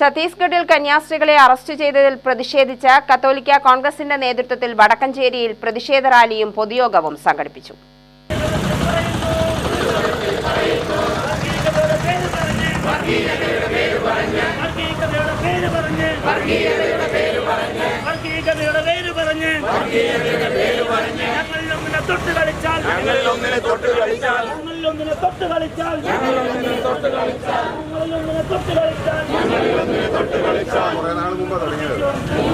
ഛത്തീസ്ഗഡിൽ കന്യാസ്ത്രീകളെ അറസ്റ്റ് ചെയ്തതിൽ പ്രതിഷേധിച്ച കത്തോലിക്ക കോൺഗ്രസിന്റെ നേതൃത്വത്തിൽ വടക്കഞ്ചേരിയിൽ പ്രതിഷേധ റാലിയും പൊതുയോഗവും സംഘടിപ്പിച്ചു. വർഗീയതയുടെ പേര് പറഞ്ഞ്. പേര് പറഞ്ഞ് ഞങ്ങളിൽ ഒന്നിനെ തൊട്ട് കളിച്ചാൽ ഞങ്ങളിൽ ഒന്നിനെ തൊട്ട് കളിച്ചാൽ ഞങ്ങളിൽ ഒന്നിനെ തൊട്ട് കളിച്ചാൽ ഞങ്ങളിൽ ഒന്നിനെ തൊട്ട് കളിച്ചാൽ കുറെ നാൾ മുമ്പ് തുടങ്ങിയത്.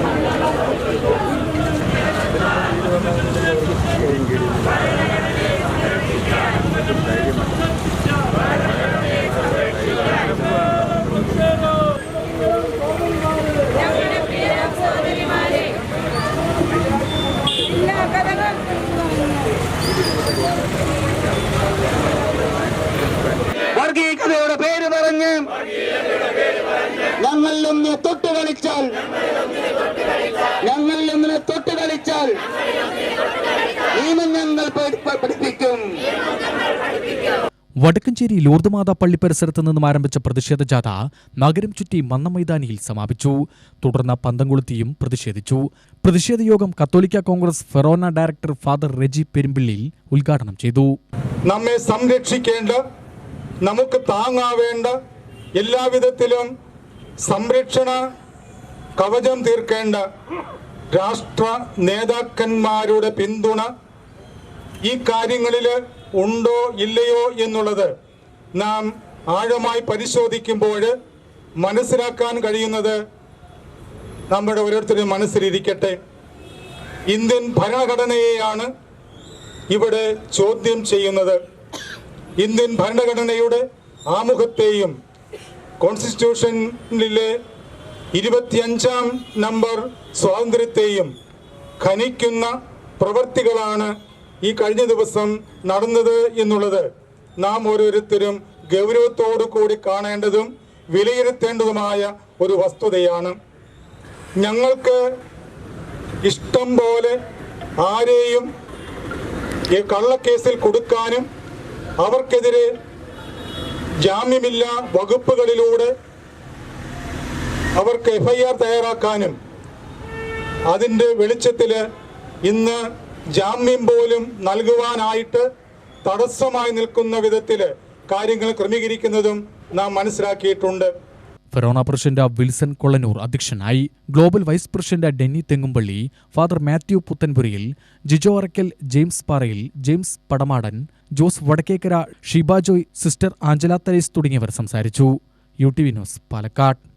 വർഗീയതയുടെ പേര് പറഞ്ഞ് ഞങ്ങളിലൊന്നിനെ തൊട്ട് കളിച്ചാൽ ഞങ്ങളിലൊന്നിനെ തൊട്ട് കളിച്ചാൽ നിയമം ഞങ്ങൾ പഠി- പഠിപ്പിക്കും. വടക്കഞ്ചേരി ലൂർദ്മാത പള്ളി പരിസരത്ത് നിന്നും ആരംഭിച്ച പ്രതിഷേധ ജാഥ നഗരം ചുറ്റി മന്ന മൈതാനിയിൽ സമാപിച്ചു. തുടർന്ന് പന്തംകൊളുത്തിയും പ്രതിഷേധിച്ചു. പ്രതിഷേധ യോഗം കത്തോലിക്ക Congress forane director father Reji പെരുമ്പിള്ളിയിൽ ഉദ്ഘാടനം ചെയ്തു. നമ്മെ സംരക്ഷിക്കേണ്ട നമുക്ക് താങ്ങാവേണ്ട എല്ലാവിധത്തിലും സംരക്ഷണ കവചം തീർക്കേണ്ട രാഷ്ട്ര നേതാക്കന്മാരുടെ പിന്തുണ ഈ കാര്യങ്ങളിൽ ഉണ്ടോ ഇല്ലയോ എന്നുള്ളത് നാം ആഴമായി പരിശോധിക്കുമ്പോൾ മനസ്സിലാക്കാൻ കഴിയുന്നത് നമ്മുടെ ഓരോരുത്തരും മനസ്സിലിരിക്കട്ടെ. ഇന്ത്യൻ ഭരണഘടനയെയാണ് ഇവിടെ ചോദ്യം ചെയ്യുന്നത്. ഇന്ത്യൻ ഭരണഘടനയുടെ ആമുഖത്തെയും കോൺസ്റ്റിറ്റ്യൂഷനിലെ ഇരുപത്തിയഞ്ചാം നമ്പർ സ്വാതന്ത്ര്യത്തെയും ഖനിക്കുന്ന പ്രവൃത്തികളാണ് ഈ കഴിഞ്ഞ ദിവസം നടന്നത് എന്നുള്ളത് നാം ഓരോരുത്തരും ഗൗരവത്തോടു കൂടി കാണേണ്ടതും വിലയിരുത്തേണ്ടതുമായ ഒരു വസ്തുതയാണ്. ഞങ്ങൾക്ക് ഇഷ്ടം പോലെ ആരെയും ഈ കള്ളക്കേസിൽ കൊടുക്കാനും അവർക്കെതിരെ ജാമ്യമില്ല വകുപ്പുകളിലൂടെ അവർക്ക് എഫ്ഐആർ തയ്യാറാക്കാനും അതിന്റെ വെളിച്ചത്തിൽ ഇന്ന് ജാമ്യം പോലും നൽകുവാനായിട്ട് തടസ്സമായി നിൽക്കുന്ന വിധത്തിൽ കാര്യങ്ങൾ ക്രമീകരിക്കുന്നതും നാം മനസ്സിലാക്കിയിട്ടുണ്ട്. ഫെറോന പ്രസിഡന്റ് വിൽസൺ കൊള്ളനൂർ അധ്യക്ഷനായി global vice president Denny Thengumpally father Mathew Puthenpurayil Jijo Arakkal James Parayil James Padamadan Jose Vadakkekara Shibajoy sister Angela Therese തുടങ്ങിയവർ സംസാരിച്ചു. U T V news Palakkad.